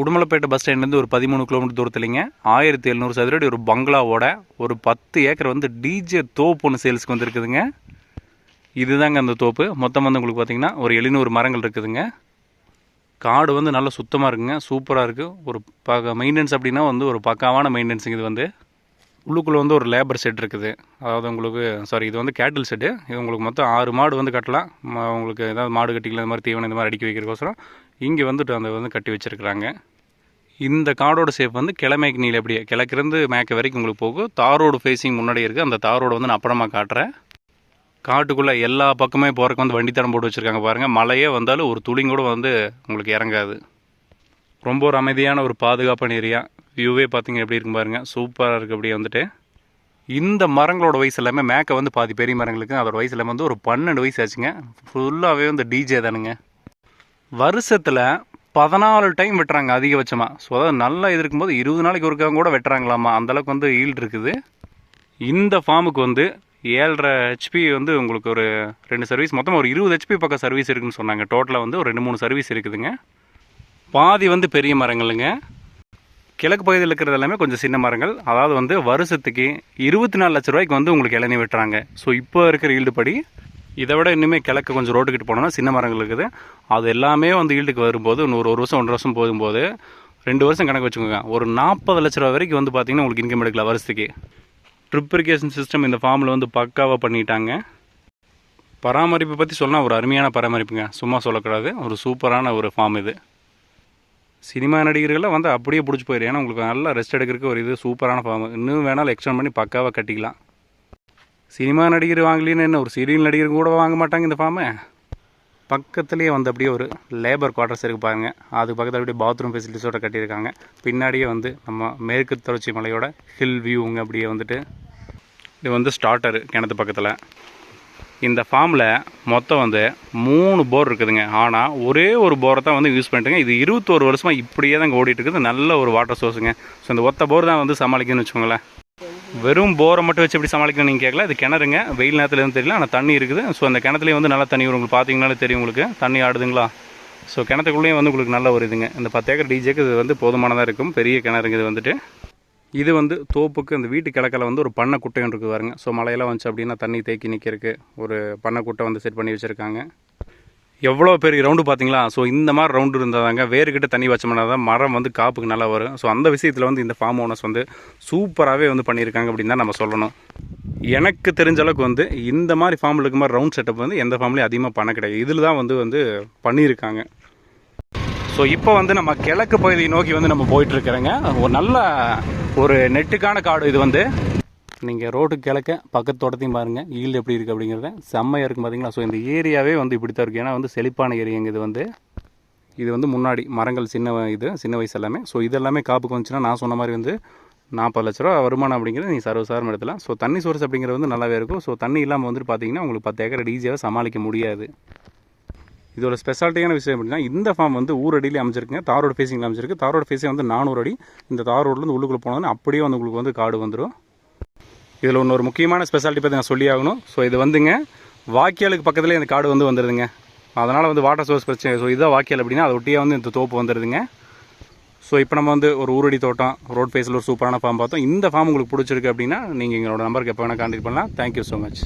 Udumalaipettai bus ஸ்டாண்ட்லேருந்து ஒரு பதிமூணு கிலோமீட்டர் தூரத்துலைங்க ஆயிரத்தி எழுநூறு சதுரடி ஒரு பங்களாவோட ஒரு பத்து ஏக்கர் வந்து டிஜே தோப்பு ஒன்று சேல்ஸ்க்கு வந்துருக்குதுங்க. இதுதாங்க அந்த தோப்பு. மொத்தம் வந்து உங்களுக்கு பார்த்தீங்கன்னா ஒரு எழுநூறு மரங்கள் இருக்குதுங்க. காடு வந்து நல்லா சுத்தமாக இருக்குங்க. சூப்பராக இருக்குது ஒரு ப மெயின்டெனன்ஸ் அப்படின்னா வந்து ஒரு பக்காவான மெயின்டெனன்ஸுங்க இது வந்து. உள்ளுக்குள்ளே வந்து ஒரு லேபர் செட் இருக்குது. அதாவது உங்களுக்கு சாரி இது வந்து கேட்டில் செட்டு இது உங்களுக்கு மொத்தம் ஆறு மாடு வந்து கட்டலாம். உங்களுக்கு ஏதாவது மாடு கட்டிக்கலாம் இந்த மாதிரி தீவனம் இந்த மாதிரி அடிக்க வைக்கிறக்கோசரம் இங்கே வந்துட்டு அந்த வந்து கட்டி வச்சுருக்குறாங்க. இந்த காடோட ஷேப் வந்து கிழமைக்கு நீல அப்படியே கிழக்கிருந்து மேக்க வரைக்கும் உங்களுக்கு போகும். தாரோடு ஃபேஸிங் முன்னாடி இருக்குது அந்த தாரோடு வந்து நான் அப்புறமா காட்டுறேன். காட்டுக்குள்ளே எல்லா பக்கமே போகிறக்கு வந்து வண்டி தடம் போட்டு வச்சுருக்காங்க பாருங்கள் மழையே வந்தாலும் ஒரு துளிங்கூட வந்து உங்களுக்கு இறங்காது. ரொம்ப ஒரு அமைதியான ஒரு பாதுகாப்பான ஏரியா. வியூவே பார்த்தீங்க எப்படி இருக்கும் பாருங்கள் சூப்பராக இருக்குது அப்படியே வந்துட்டு. இந்த மரங்களோட வயசு எல்லாமே மேக்க வந்து பாதி பெரிய மரங்களுக்கு. அதோட வயசு எல்லாமே வந்து ஒரு பன்னெண்டு வயசு ஆச்சுங்க. ஃபுல்லாகவே வந்து டிஜே தானுங்க. வருஷத்தில் பதினாலு டைம் வெட்டுறாங்க அதிகபட்சமாக ஸோ அதாவது நல்லா இது இருக்கும்போது இருபது நாளைக்கு ஒருக்காங்க கூட வெட்டுறாங்களாமா? அந்தளவுக்கு வந்து ஈல்டு இருக்குது. இந்த ஃபார்முக்கு வந்து ஏழரை ஹெச்பி வந்து உங்களுக்கு ஒரு ரெண்டு சர்வீஸ் மொத்தம் ஒரு இருபது ஹெச்பி பக்கம் சர்வீஸ் இருக்குன்னு சொன்னாங்க. டோட்டலாக வந்து ஒரு ரெண்டு மூணு சர்வீஸ் இருக்குதுங்க. பாதி வந்து பெரிய மரங்களுங்க. கிழக்கு பகுதியில் இருக்கிறது எல்லாமே கொஞ்சம் சின்ன மரங்கள். அதாவது வந்து வருஷத்துக்கு இருபத்தி நாலு லட்ச ரூபாய்க்கு வந்து உங்களுக்கு இளநீ வெட்டுறாங்க. ஸோ இப்போ இருக்கிற ஈல்டு படி இதை விட இன்னுமே கிழக்கு கொஞ்சம் ரோட்டுக்கிட்டு போனோம்னா சின்ன மரங்கள் இருக்குது. அது எல்லாமே வந்து ஈல்டுக்கு வரும்போது இன்னொரு ஒரு வருஷம் ஒன்றரை வருஷம் போகும்போது ரெண்டு வருஷம் கணக்கு வச்சுக்கோங்க. ஒரு நாற்பது லட்ச ரூபா வரைக்கும் வந்து பார்த்தீங்கன்னா உங்களுக்கு இன்கம் எடுக்கலாம் வருஷத்துக்கு. ட்ரிப் இரிகேஷன் சிஸ்டம் இந்த ஃபார்மில் வந்து பக்காவாக பண்ணிட்டாங்க. பராமரிப்பு பற்றி சொன்னால் ஒரு அருமையான பராமரிப்புங்க. சும்மா சொல்லக்கூடாது. ஒரு சூப்பரான ஒரு ஃபார்ம் இது. சினிமா நடிகர்கள்லாம் வந்து அப்படியே பிடிச்சி போயிடும் ஏன்னா உங்களுக்கு நல்லா ரெஸ்ட் எடுக்கிறதுக்கு ஒரு இது சூப்பரான ஃபார்ம் இன்னும் வேணாலும் எக்ஸ்டெண்ட் பண்ணி பக்காவாக கட்டிக்கலாம். சினிமா நடிகர் வாங்கலின்னு என்ன ஒரு சீரியல் நடிகர் கூட வாங்க மாட்டாங்க இந்த ஃபார்மை பக்கத்துலேயே வந்து அப்படியே ஒரு லேபர் குவார்டர்ஸ் இருக்குது பாருங்கள் அது பக்கத்தில் அப்படியே பாத்ரூம் ஃபெசிலிட்டிஸோட கட்டியிருக்காங்க. பின்னாடியே வந்து நம்ம மேற்கு தொடர்ச்சி மலையோட ஹில் வியூங்க அப்படியே வந்துட்டு. இது வந்து ஸ்டார்டர் கிணத்து பக்கத்தில். இந்த ஃபார்மில் மொத்தம் வந்து மூணு போர் இருக்குதுங்க. ஆனால் ஒரே ஒரு போரை தான் வந்து யூஸ் பண்ணிட்டுங்க. இது இருபத்தோரு வருஷமாக இப்படியே தான் இருக்குது. நல்ல ஒரு வாட்டர் சோர்ஸுங்க ஸோ இந்த ஒத்த போர் தான் வந்து சமாளிக்கணும்னு வச்சுக்கோங்களேன். வெறும் போரை மட்டும் வச்சு எப்படி சமாளிக்கணும் நீங்கள் கேட்கல இது கிணறுங்க. வெயில் நேரத்தில் எதுவும் தெரியல. ஆனால் தண்ணி இருக்குது. ஸோ அந்த கிணத்துலேயே வந்து நல்லா தண்ணி வரும். உங்களுக்கு பார்த்தீங்கனாலே தெரியும் உங்களுக்கு. தண்ணி ஆடுதுங்களா? ஸோ கிணத்துக்குள்ளேயும் வந்து உங்களுக்கு நல்ல ஒரு இதுங்க. இந்த பத்து ஏக்கர் டிஜேக்கு இது வந்து போதுமானதாக இருக்கும். பெரிய கிணறுங்க இது வந்துட்டு. இது வந்து தோப்புக்கு அந்த வீட்டு கிழக்கில் வந்து ஒரு பண்ணை குட்டை ஒன்று இருக்குது பாருங்க. ஸோ மழையெல்லாம் வந்துச்சு அப்படின்னா தண்ணி தேக்கி நிற்கிறதுக்கு ஒரு பண்ணை குட்டை வந்து செட் பண்ணி வச்சுருக்காங்க. எவ்வளோ பெரிய ரவுண்டு பார்த்தீங்களா? ஸோ இந்த மாதிரி ரவுண்டு இருந்தால் தாங்க வேறுகிட்ட தண்ணி வச்சோம்னா தான் மரம் வந்து காப்புக்கு நல்லா வரும். ஸோ அந்த விஷயத்தில் வந்து இந்த ஃபார்ம் ஓனர்ஸ் வந்து சூப்பராகவே வந்து பண்ணியிருக்காங்க அப்படின்னு தான் நம்ம சொல்லணும். எனக்கு தெரிஞ்ச அளவுக்கு வந்து இந்த மாதிரி ஃபார்மில் இருக்க மாதிரி ரவுண்ட் செட்டப் வந்து எந்த ஃபார்ம்லேயும் அதிகமாக பண்ண கிடையாது. இதில் தான் வந்து வந்து பண்ணியிருக்காங்க. ஸோ இப்போ வந்து நம்ம கிழக்கு பகுதியை நோக்கி வந்து நம்ம போயிட்டுருக்கிறோங்க ஒரு நல்ல ஒரு நெட்டுக்கான காடு இது வந்து. நீங்கள் ரோட்டுக்கு கிழக்க பக்கத்து தோட்டத்தையும் பாருங்கள் ஈல்டு எப்படி இருக்குது அப்படிங்கிறத செம்மையாக இருக்கும் பார்த்தீங்களா ஸோ இந்த ஏரியாவே வந்து இப்படி தான் இருக்குது ஏன்னா வந்து செழிப்பான ஏரியாங்க இது வந்து இது வந்து முன்னாடி மரங்கள் சின்ன இது சின்ன வயசு எல்லாமே. ஸோ இதெல்லாமே காப்புக்கு வந்துச்சுன்னா நான் சொன்ன மாதிரி வந்து நாற்பது லட்ச ரூபா வருமானம் அப்படிங்கிறது நீங்கள் சர்வசாரம் எடுத்துலாம் ஸோ தண்ணி சோர்ஸ் அப்படிங்கிறது வந்து நல்லாவே இருக்கும். ஸோ தண்ணி இல்லாமல் வந்துட்டு பார்த்தீங்கன்னா உங்களுக்கு பத்து ஏக்கர் ஈஸியாக சமாளிக்க முடியாது. இதோட ஸ்பெஷாலிட்டியான விஷயம் அப்படின்னா இந்த ஃபார்ம் வந்து ஊரடியிலே அமைச்சிருக்குங்க தாரோட ஃபேஸிங்கில் அமைச்சிருக்கு தாரோட ஃபேஸே வந்து நானூறு அடி. இந்த தார் உள்ளுக்குள்ளே போனோன்னு அப்படியே வந்து உங்களுக்கு வந்து காடு வந்துடும் இதில் இன்னொரு முக்கியமான ஸ்பெஷாலிட்டி பற்றி நான் சொல்லி ஆகணும் ஸோ இது வந்துங்க வாக்கியாலுக்கு பக்கத்துலேயே இந்த காடு வந்து வந்துடுதுங்க அதனால் வந்து வாட்டர் சோர்ஸ் பிரச்சனை. ஸோ இதுதான் வாக்கியால் அப்படின்னா அதை ஒட்டியே வந்து இந்த தோப்பு வந்துடுதுங்க ஸோ இப்போ நம்ம வந்து ஒரு ஊரடி தோட்டம் ரோட் பேஸில் ஒரு சூப்பரான ஃபார்ம் பார்த்தோம். இந்த ஃபார்ம் உங்களுக்கு பிடிச்சிருக்கு அப்படின்னா நீங்கள் எங்களோட நம்பருக்கு எப்போ வேணால் கான்டெக்ட் பண்ணலாம். Thank you so much